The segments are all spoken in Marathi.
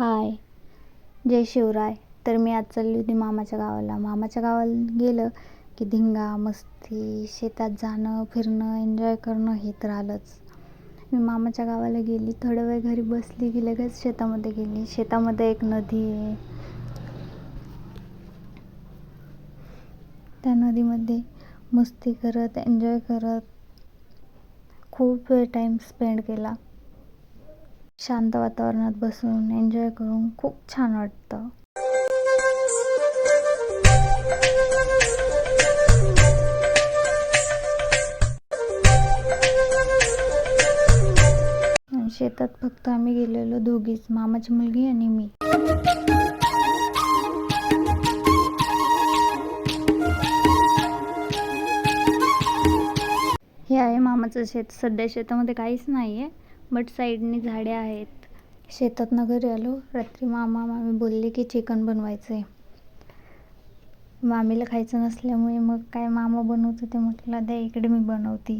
हाय जय शिवराय. तर मी आज चालली होती मामाच्या गावाला. मामाच्या गावाला गेलं की धिंगा मस्ती शेतात जाणं फिरणं एन्जॉय करणं हे तर आलंच. मी मामाच्या गावाला गेली थोडं वेळ घरी बसली की लगेच शेतामध्ये गेली. शेतामध्ये एक नदी आहे. त्या नदीमध्ये मस्ती करत एन्जॉय करत खूप वेळ टाईम स्पेंड केला. शांत वातावरणात बसून एन्जॉय करून खूप छान वाटतं. आणि शेतात फक्त आम्ही गेलेलो दोघीच मामाची मुलगी आणि मी. हे आहे मामाचं शेत. सध्या शेतामध्ये काहीच नाही आहे बट साईडनी झाडे आहेत. शेतातनं घरी आलो. रात्री मामा मामी बोलले की चिकन बनवायचं आहे मामीला खायचं नसल्यामुळे मग काय मामा बनवत होते म्हटलं द्या इकडे मी बनवते.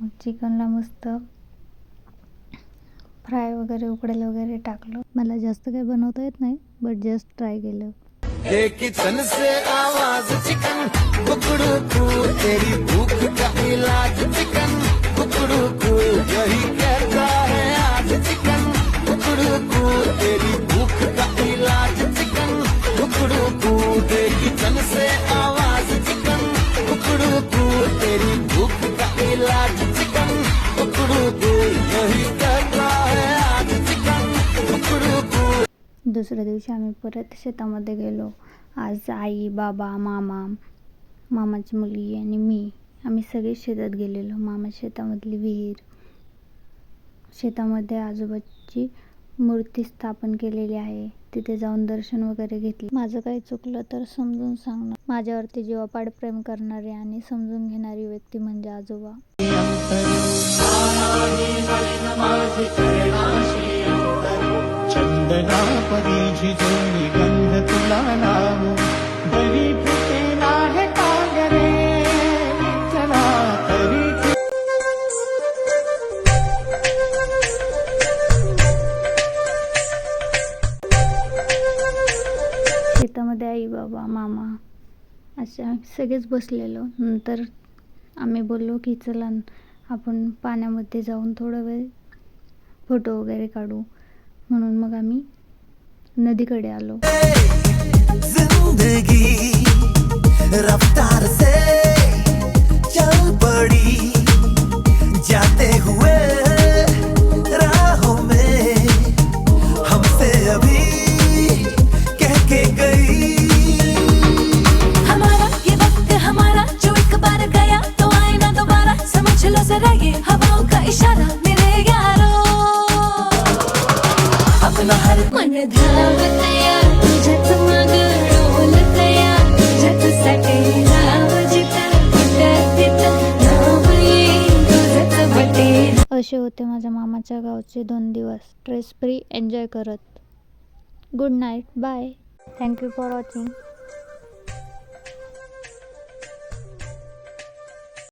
मग चिकनला मस्त फ्राय वगैरे उकडेल वगैरे टाकलं. मला जास्त काही बनवता येत नाही बट जस्ट ट्राय केलं. ये किचन से आवाज चिकन दुसऱ्या दिवशी आम्ही परत शेतामध्ये गेलो. आज आई बाबा मामा मामाची मुलगी आणि मी आम्ही सगळे शेतात गेलेलो. मामा शेतामधली विहीर शेतामध्ये आजोबाची मूर्ती स्थापन केलेली आहे. तिथे जाऊन दर्शन वगैरे घेतले. माझं काही चुकलं तर समजून सांगणं. माझ्यावरती जीवापाड प्रेम करणारी आणि समजून घेणारी व्यक्ती म्हणजे आजोबा. चंदनापरी जोडी गंध तुला लावू बरी फुटेला हे कागरे चला तरी शेतामध्ये आई बाबा मामा अशा सगळेच बसलेलो. नंतर आम्ही बोललो की चला आपण पाण्यामध्ये जाऊन थोडा वेळ फोटो वगैरे काढू. म्हणून मग आम्ही नदीकडे आलो. असे होते माझ्या मामाच्या गावचे दोन दिवस? स्ट्रेस फ्री एन्जॉय करत. Good night bye thank you for watching